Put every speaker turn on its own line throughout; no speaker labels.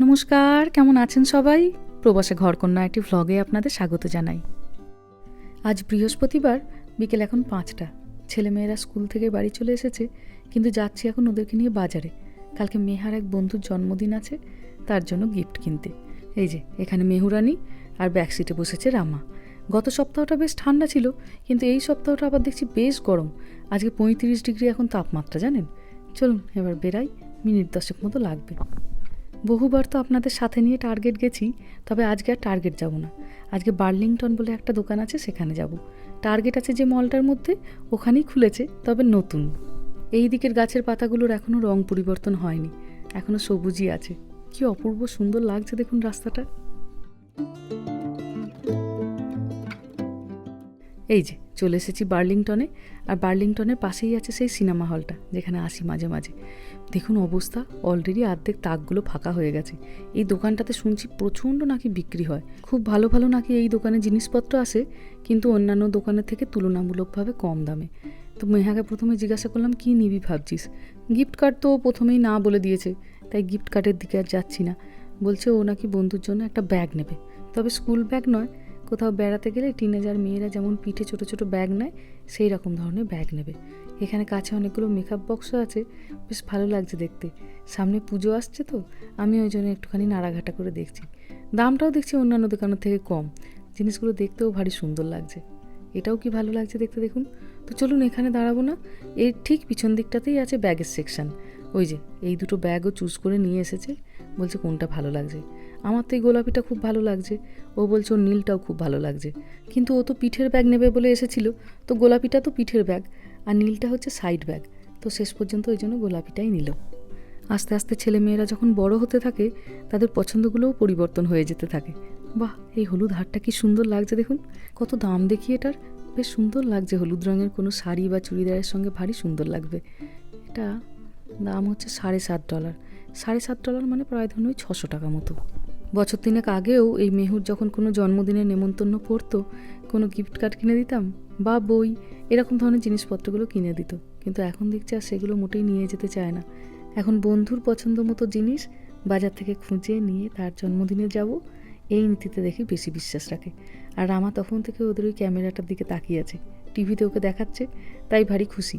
নমস্কার, কেমন আছেন সবাই? প্রবাসে ঘরকন্যা একটি ভ্লগে আপনাদের স্বাগত জানাই। আজ বৃহস্পতিবার, বিকেল এখন পাঁচটা। ছেলেমেয়েরা স্কুল থেকে বাড়ি চলে এসেছে, কিন্তু যাচ্ছি এখন ওদেরকে নিয়ে বাজারে। কালকে মেহার এক বন্ধুর জন্মদিন আছে, তার জন্য গিফট কিনতে। এই যে, এখানে মেহুরানি আর ব্যাক সিটে বসেছে রামা। গত সপ্তাহটা বেশ ঠান্ডা ছিল, কিন্তু এই সপ্তাহটা আবার দেখছি বেশ গরম। আজকে পঁয়ত্রিশ ডিগ্রি এখন তাপমাত্রা, জানেন? চলুন এবার বেরাই মিনিট দশেক মতো লাগবে। বহুবার তো আপনাদের সাথে নিয়ে টার্গেট গেছি, তবে আজকে আর টার্গেট যাব না। আজকে বার্লিংটন বলে একটা দোকান আছে, সেখানে যাব। টার্গেট আছে যে মলটার মধ্যে, ওখানেই খুলেছে, তবে নতুন। এই দিকের গাছের পাতাগুলোর এখনও রং পরিবর্তন হয়নি এখনও সবুজই আছে। কি অপূর্ব সুন্দর লাগছে দেখুন রাস্তাটা। এই যে চলে এসেছি বার্লিংটনে। আর বার্লিংটনের পাশেই আছে সেই সিনেমা হলটা, যেখানে আসি মাঝে মাঝে। দেখুন অবস্থা অলরেডি অর্ধেক তাকগুলো ফাঁকা হয়ে গেছে। এই দোকানটাতে শুনছি প্রচণ্ড নাকি বিক্রি হয়। খুব ভালো ভালো নাকি এই দোকানে জিনিসপত্র আসে, কিন্তু অন্যান্য দোকানের থেকে তুলনামূলকভাবে কম দামে। তো মেহাকে প্রথমে জিজ্ঞাসা করলাম, কী নিবি ভাবছিস? গিফট কার্ড তো প্রথমেই না বলে দিয়েছে, তাই গিফট কার্ডের দিকে আর যাচ্ছি না। বলছে, ও নাকি বন্ধুর জন্য একটা ব্যাগ নেবে। তবে স্কুল ব্যাগ নয় কোথাও বেড়াতে গেলে টিনেজার মেয়েরা যেমন পিঠে ছোট ছোট ব্যাগ নেয়, সেই রকম ধরনের ব্যাগ নেবে। এখানে কাছে অনেকগুলো মেকআপ বক্সও আছে, বেশ ভালো লাগছে দেখতে। সামনে পুজো আসছে তো, আমি ওই জন্য একটুখানি নাড়াঘাটা করে দেখছি। দামটাও দেখছি অন্যান্য দোকানের থেকে কম, জিনিসগুলো দেখতেও ভারী সুন্দর লাগছে। এটাও কি ভালো লাগছে দেখতে দেখুন। তো চলুন এখানে দাঁড়াবো না, এর ঠিক পিছন দিকটাতেই আছে ব্যাগের সেকশন ওই যে, এই দুটো ব্যাগও চুজ করে নিয়ে এসেছে, বলছে কোনটা ভালো লাগছে। আমার তো এই গোলাপিটা খুব ভালো লাগছে। ও বলছে, ওর নীলটাও খুব ভালো লাগছে। কিন্তু ও তো পিঠের ব্যাগ নেবে বলে এসেছিল। তো গোলাপিটা তো পিঠের ব্যাগ, আর নীলটা হচ্ছে সাইড ব্যাগ তো শেষ পর্যন্ত ওই জন্য গোলাপিটাই নিল। আস্তে আস্তে ছেলে মেয়েরা যখন বড় হতে থাকে, তাদের পছন্দগুলোও পরিবর্তন হয়ে যেতে থাকে। বাহ, এই হলুদ হারটা কি সুন্দর লাগছে দেখুন। কত দাম দেখি এটার। বেশ সুন্দর লাগছে, হলুদ রঙের কোনো শাড়ি বা চুড়িদারের সঙ্গে ভারী সুন্দর লাগবে। এটা দাম হচ্ছে সাড়ে সাত ডলার। সাড়ে সাত ডলার মানে প্রায় ধরুন ওই ছশো টাকা মতো। বছর তিনেক আগেও এই মেহুর যখন কোনো জন্মদিনের নেমন্তন্ন পড়তো, কোনো গিফট কার্ড কিনে দিতাম বা বই, এরকম ধরনের জিনিসপত্রগুলো কিনে দিত। কিন্তু এখন দেখছি আর সেগুলো মোটেই নিয়ে যেতে চায় না। এখন বন্ধুর পছন্দ মতো জিনিস বাজার থেকে খুঁজে নিয়ে তার জন্মদিনে যাব, এই নীতিতে দেখি বেশি বিশ্বাস রাখে। আর রামা তখন থেকে ওদের ওই ক্যামেরাটার দিকে তাকিয়ে আছে। টিভিতে ওকে দেখাচ্ছে, তাই ভারী খুশি।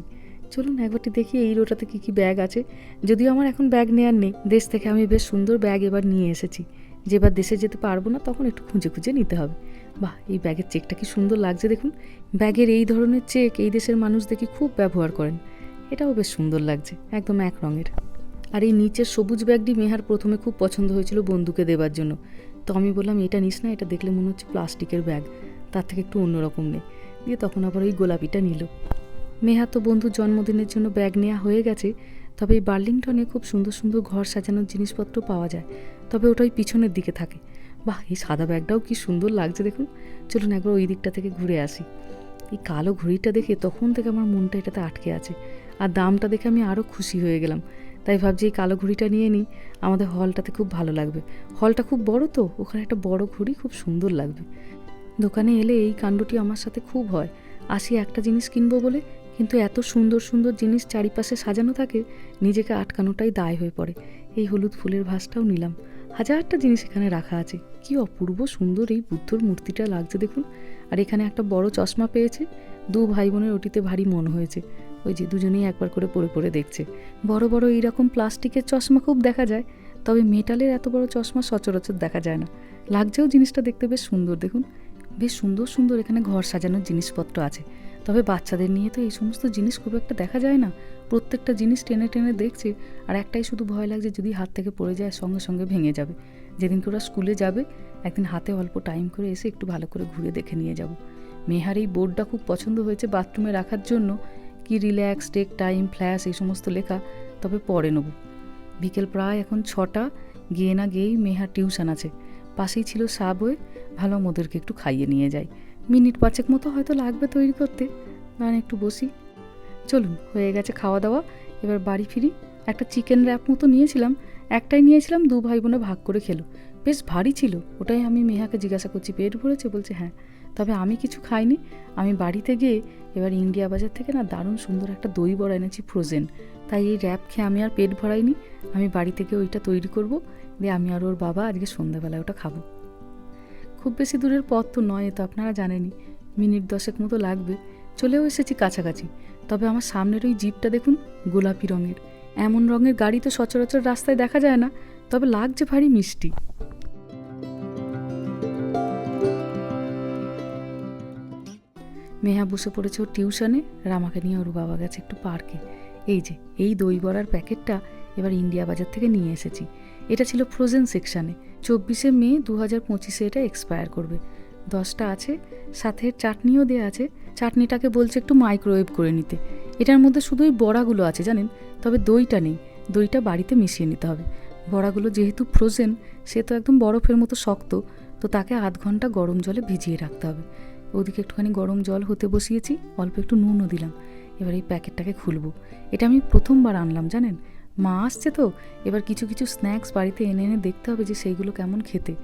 চলুন একবারটি দেখি এই রোটাতে কী কী ব্যাগ আছে। যদিও আমার এখন ব্যাগ নেওয়ার নেই, দেশ থেকে আমি বেশ সুন্দর ব্যাগ এবার নিয়ে এসেছি। যেবার দেশে যেতে পারব না, তখন একটু খুঁজে খুঁজে নিতে হবে। বাহ, এই ব্যাগের চেকটা কি সুন্দর লাগছে দেখুন। ব্যাগের এই ধরনের চেক এই দেশের মানুষ দেখি খুব ব্যবহার করেন। এটাও বেশ সুন্দর লাগছে, একদম এক রঙের। আর এই নিচের সবুজ ব্যাগটি মেহার প্রথমে খুব পছন্দ হয়েছিল বন্ধুকে দেবার জন্য। তো আমি বললাম, এটা নিস না, এটা দেখলে মনে হচ্ছে প্লাস্টিকের ব্যাগ। তার থেকে একটু অন্যরকম নেই দিয়ে তখন আবার ওই গোলাপিটা নিল। মেহা তো বন্ধুর জন্মদিনের জন্য ব্যাগ নেওয়া হয়ে গেছে তবে এই বার্লিংটনে খুব সুন্দর সুন্দর ঘর সাজানোর জিনিসপত্র পাওয়া যায়। তবে ওটা ওই পিছনের দিকে থাকে। বাহ, এই সাদা ব্যাগটাও কি সুন্দর লাগছে দেখুন। চলুন একবার ওই দিকটা থেকে ঘুরে আসি। এই কালো ঘড়িটা দেখে তখন থেকে আমার মনটা এটাতে আটকে আছে। আর দামটা দেখে আমি আরও খুশি হয়ে গেলাম। তাই ভাবছি এই কালো ঘড়িটা নিয়ে নিই। আমাদের হলটাতে খুব ভালো লাগবে। হলটা খুব বড় তো, ওখানে একটা বড় ঘড়ি খুব সুন্দর লাগবে। দোকানে এলে এই কাণ্ডটি আমার সাথে খুব হয়। আসি একটা জিনিস কিনবো বলে। কিন্তু এত সুন্দর সুন্দর জিনিস চারিপাশে সাজানো থাকে, নিজেকে আটকানোটাই দায় হয়ে পড়ে। এই হলুদ ফুলের ভাসটাও নিলাম। হাজারটা জিনিস এখানে রাখা আছে। কি অপূর্ব সুন্দর এই বুদ্ধর মূর্তিটা লাগছে দেখুন। আর এখানে একটা বড় চশমা পেয়েছে। দু ভাই বোনের ওটিতে ভারী মন হয়েছে। ওই যে দুজনেই একবার করে পরে পরে দেখছে। বড় বড় এইরকম প্লাস্টিকের চশমা খুব দেখা যায়। তবে মেটালের এত বড় চশমা সচরাচর দেখা যায় না। লাগছেও জিনিসটা দেখতে বেশ সুন্দর দেখুন। বেশ সুন্দর সুন্দর এখানে ঘর সাজানোর জিনিসপত্র আছে। তবে বাচ্চাদের নিয়ে তো এই সমস্ত জিনিস খুব একটা দেখা যায় না। প্রত্যেকটা জিনিস টেনে টেনে দেখছে আর একটাই শুধু ভয় লাগছে যদি হাত থেকে পড়ে যায় সঙ্গে সঙ্গে ভেঙে যাবে। যেদিনকে ওরা স্কুলে যাবে, একদিন হাতে অল্প টাইম করে এসে একটু ভালো করে ঘুরে দেখে নিয়ে যাব। মেহার এই বোর্ডটা খুব পছন্দ হয়েছে বাথরুমে রাখার জন্য। কি রিল্যাক্স টেক টাইম ফ্ল্যাশ এই সমস্ত লেখা, তবে পরে নেব। বিকেল প্রায় এখন ছটা, গিয়ে না গিয়েই মেহার টিউশন আছে। পাশেই ছিল সাবওয়ে ভালো ওদেরকে একটু খাইয়ে নিয়ে যাই মিনিট পাঁচেক মতো হয়তো লাগবে তৈরি করতে। না একটু বসি। চলুন, হয়ে গেছে খাওয়া দাওয়া। এবার বাড়ি ফিরি। একটা চিকেন র্যাপ মতো নিয়েছিলাম। একটাই নিয়েছিলাম, দু ভাই বোনে ভাগ করে খেলো। বেশ ভারী ছিল। ওটাই আমি মেহাকে জিজ্ঞাসা করছি, পেট ভরেছে? বলছে হ্যাঁ। তবে আমি কিছু খাইনি। আমি বাড়িতে গিয়ে এবার ইন্ডিয়া বাজার থেকে না দারুণ সুন্দর একটা দই বড়া এনেছি ফ্রোজেন তাই এই র্যাপ খেয়ে আমি আর পেট ভরাইনি। আমি বাড়ি থেকে ওইটা তৈরি করব। দিয়ে আমি আর ওর বাবা আজকে সন্ধ্যাবেলায় ওটা খাব। খুব বেশি দূরের পথ তো নয় তো আপনারা জানেনই। মিনিট দশেক মতো লাগবে, চলেও এসেছি কাছাকাছি। তবে আমার সামনের ওই জিপটা দেখুন, গোলাপি রঙের। এমন রঙের গাড়ি তো সচরাচর রাস্তায় দেখা যায় না, তবে লাগছে ভারী মিষ্টি। মেহা বসে পড়েছে ওর টিউশনে, রামাকে নিয়ে ওর বাবা গেছে একটু পার্কে। এই যে, এই দই বড়ার প্যাকেটটা এবার ইন্ডিয়া বাজার থেকে নিয়ে এসেছি। এটা ছিল ফ্রোজেন সেকশানে চব্বিশে মে দু হাজার পঁচিশে এটা এক্সপায়ার করবে। দশটা আছে, সাথে চাটনিও দেওয়া আছে। চাটনিটাকে বলছে একটু মাইক্রোওয়েভ করে নিতে। এটার মধ্যে শুধুই বড়াগুলো আছে, জানেন? তবে দইটা নেই। দইটা বাড়িতে মিশিয়ে নিতে হবে। বড়াগুলো যেহেতু ফ্রোজেন সে তো একদম বরফের মতো শক্ত, তো তাকে আধ ঘণ্টা গরম জলে ভিজিয়ে রাখতে হবে। ওদিকে একটুখানি গরম জল হতে বসিয়েছি, অল্প একটু নুনও দিলাম। এবার এই প্যাকেটটাকে খুলবো। এটা আমি প্রথমবার আনলাম, জানেন? মা আসছে তো, এবার কিছু কিছু স্ন্যাক্স বাড়িতে এনে এনে দেখতে হবে যে সেইগুলো কেমন খেতে।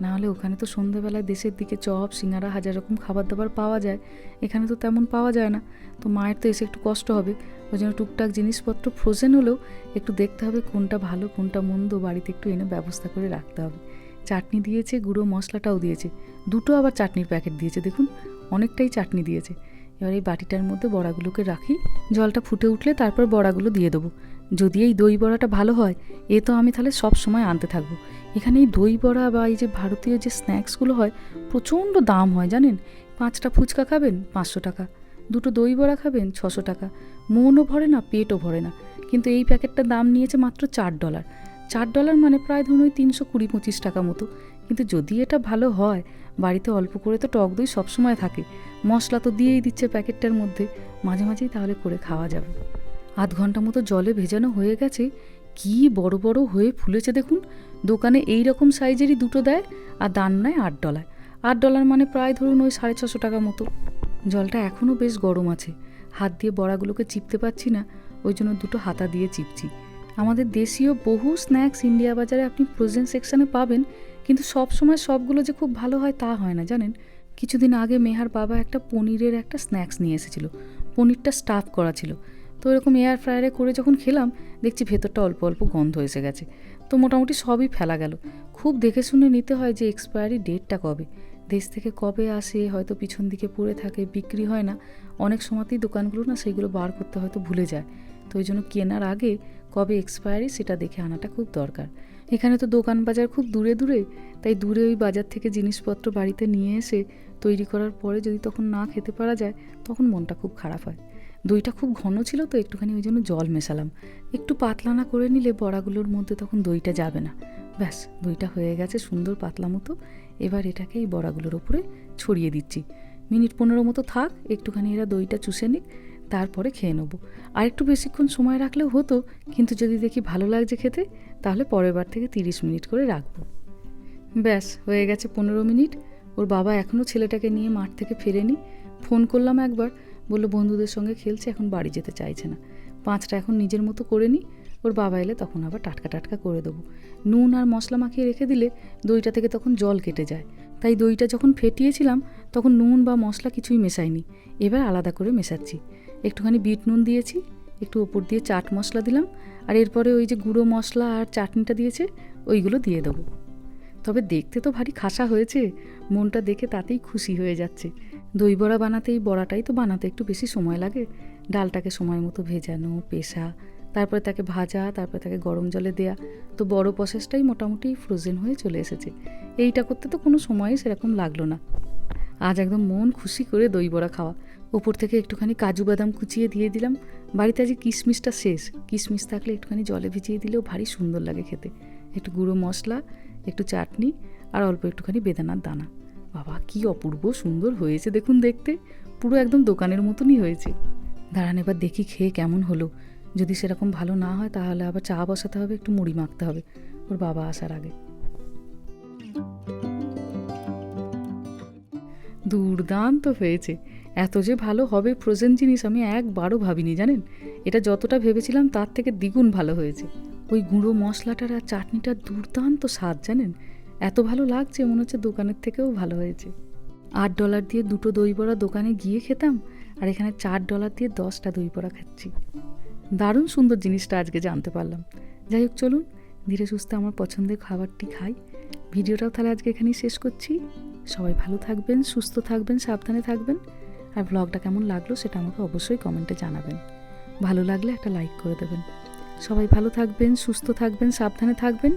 না হলে ওখানে তো সন্ধ্যেবেলায় দেশের দিকে চপ, সিঙ্গারা, হাজার রকম খাবার দাবার পাওয়া যায়। এখানে তো তেমন পাওয়া যায় না। তো মায়ের তো এসে একটু কষ্ট হবে। ওই জন্য টুকটাক জিনিসপত্র ফ্রোজেন হলেও একটু দেখতে হবে কোনটা ভালো, কোনটা মন্দ। বাড়িতে একটু এনে ব্যবস্থা করে রাখতে হবে। চাটনি দিয়েছে, গুঁড়ো মশলাটাও দিয়েছে। দুটো আবার চাটনির প্যাকেট দিয়েছে, দেখুন। অনেকটাই চাটনি দিয়েছে। এবার এই বাটিটার মধ্যে বড়াগুলোকে রাখি। জলটা ফুটে উঠলে তারপর বড়াগুলো দিয়ে দেবো। যদি এই দই বড়াটা ভালো হয়, এ তো আমি তাহলে সব সময় আনতে থাকব। এখানে এই দই বড়া বা এই যে ভারতীয় যে স্ন্যাক্সগুলো হয়, প্রচণ্ড দাম হয়, জানেন? পাঁচটা ফুচকা খাবেন, পাঁচশো টাকা। দুটো দই বড়া খাবেন, ছশো টাকা। মনও ভরে না, পেটও ভরে না। কিন্তু এই প্যাকেটটার দাম নিয়েছে মাত্র চার ডলার। চার ডলার মানে প্রায় ধরুন ওই তিনশো কুড়ি, পঁচিশ টাকা মতো। কিন্তু যদি এটা ভালো হয়, বাড়িতে অল্প করে তো টক দই সবসময় থাকে। মশলা তো দিয়েই দিচ্ছে প্যাকেটটার মধ্যে। মাঝে মাঝেই তাহলে করে খাওয়া যাবে। আধ ঘণ্টা মতো জলে ভেজানো হয়ে গেছে। কি বড় বড় হয়ে ফুলেছে দেখুন। দোকানে এই রকম সাইজেরই দুটো দেয় আর দাম নেয় আট ডলার। আট ডলার মানে প্রায় ধরুন ওই সাড়ে ছশো টাকা মতো। জলটা এখনও বেশ গরম আছে। হাত দিয়ে বড়াগুলোকে চিপতে পারছি না, ওই জন্য দুটো হাতা দিয়ে চিপছি। আমাদের দেশীয় বহু স্ন্যাক্স ইন্ডিয়া বাজারে আপনি ফ্রোজেন সেকশানে পাবেন, কিন্তু সব সময় সবগুলো যে খুব ভালো হয় তা হয় না, জানেন? কিছুদিন আগে মেহার বাবা একটা পনিরের একটা স্ন্যাক্স নিয়ে এসেছিল। পনিরটা স্টাফ করা ছিল। তো এরকম এয়ার ফ্রায়ারে করে যখন খেলাম, দেখছি ভেতরটা অল্প অল্প গন্ধ এসে গেছে। তো মোটামুটি সবই ফেলা গেল। খুব দেখে শুনে নিতে হয় যে এক্সপায়ারি ডেটটা কবে। দেশ থেকে কবে আসে, হয়তো পিছন দিকে পড়ে থাকে, বিক্রি হয় না। অনেক সময়তেই দোকানগুলো না সেইগুলো বার করতে হয়তো ভুলে যায়। তো ওই জন্য কেনার আগে কবে এক্সপায়ারি সেটা দেখে আনাটা খুব দরকার। এখানে তো দোকান বাজার খুব দূরে দূরে, তাই দূরে ওই বাজার থেকে জিনিসপত্র বাড়িতে নিয়ে এসে তৈরি করার পরে যদি তখন না খেতে পারা যায়, তখন মনটা খুব খারাপ হয়। দইটা খুব ঘন ছিল তো একটুখানি ওই জন্য জল মেশালাম। একটু পাতলা না করে নিলে বড়াগুলোর মধ্যে তখন দইটা যাবে না। ব্যাস, দইটা হয়ে গেছে সুন্দর পাতলা মতো। এবার এটাকে এই বড়াগুলোর ওপরে ছড়িয়ে দিচ্ছি। মিনিট পনেরো মতো থাক, একটুখানি এরা দইটা চুষে নিক, তারপরে খেয়ে নেব। আর একটু বেশিক্ষণ সময় রাখলেও হতো, কিন্তু যদি দেখি ভালো লাগছে খেতে, তাহলে পরের বার থেকে তিরিশ মিনিট করে রাখব। ব্যাস, হয়ে গেছে পনেরো মিনিট। ওর বাবা এখনও ছেলেটাকে নিয়ে মাঠ থেকে ফেরেনি। ফোন করলাম একবার বলল, বন্ধুদের সঙ্গে খেলছে, এখন বাড়ি যেতে চাইছে না। পাঁচটা এখন নিজের মতো করে নিই ওর বাবা এলে তখন আবার টাটকা টাটকা করে দেবো। নুন আর মশলা মাখিয়ে রেখে দিলে দইটা থেকে তখন জল কেটে যায়। তাই দইটা যখন ফেটিয়েছিলাম, তখন নুন বা মশলা কিছুই মেশাইনি। এবার আলাদা করে মেশাচ্ছি। একটুখানি বিট নুন দিয়েছি, একটু ওপর দিয়ে চাট মশলা দিলাম, আর এরপরে ওই যে গুঁড়ো মশলা আর চাটনিটা দিয়েছে, ওইগুলো দিয়ে দেবো। তবে দেখতে তো ভারী খাসা হয়েছে, মনটা দেখে তাতেই খুশি হয়ে যাচ্ছে। দই বড়া বানাতে এই বড়াটাই তো বানাতে একটু বেশি সময় লাগে। ডালটাকে সময় মতো ভেজানো, পেশা, তারপরে তাকে ভাজা, তারপরে তাকে গরম জলে দেয়া। তো বড় প্রসেসটাই মোটামুটি ফ্রোজেন হয়ে চলে এসেছে। এইটা করতে তো কোনো সময়ই সেরকম লাগল না। আজ একদম মন খুশি করে দই বড়া খাওয়া। ওপর থেকে একটুখানি কাজু বাদাম কুচিয়ে দিয়ে দিলাম। বাড়িতে আজ কিশমিশটা শেষ। কিশমিশ থাকলে একটুখানি জলে ভিজিয়ে দিলেও ভারী সুন্দর লাগে খেতে। একটু গুঁড়ো মশলা, একটু চাটনি আর অল্প একটুখানি বেদানার দানা। বাবা, কি অপূর্ব সুন্দর হয়েছে দেখুন দেখতে। পুরো একদম দোকানের মতনই হয়েছে। দাঁড়ান এবার দেখি খেয়ে কেমন হলো। যদি সেরকম ভালো না হয় তাহলে আবার চা বসাতে হবে, একটু মুড়ি মাখতে হবে। ওর বাবা আসার আগে। দুর্দান্ত হয়েছে। এত যে ভালো হবে ফ্রোজেন জিনিস আমি একবারও ভাবিনি, জানেন? এটা যতটা ভেবেছিলাম তার থেকে দ্বিগুণ ভালো হয়েছে। ওই গুঁড়ো মশলাটার আর চাটনিটার দুর্দান্ত স্বাদ, জানেন? এত ভালো লাগছে, মনে হচ্ছে দোকানের থেকেও ভালো হয়েছে। আট ডলার দিয়ে দুটো দই বড়া দোকানে গিয়ে খেতাম, আর এখানে চার ডলার দিয়ে দশটা দই বড়া খাচ্ছি। দারুণ সুন্দর জিনিসটা আজকে জানতে পারলাম। যাই হোক, চলুন, ধীরে সুস্থে আমার পছন্দের খাবারটি খাই। ভিডিওটাও তাহলে আজকে এখানেই শেষ করছি। সবাই ভালো থাকবেন, সুস্থ থাকবেন, সাবধানে থাকবেন, আর ব্লগটা কেমন লাগল সেটা আমাকে অবশ্যই কমেন্টে জানাবেন। ভালো লাগলে একটা লাইক করে দেবেন। সবাই ভালো থাকবেন, সুস্থ থাকবেন, সাবধানে থাকবেন।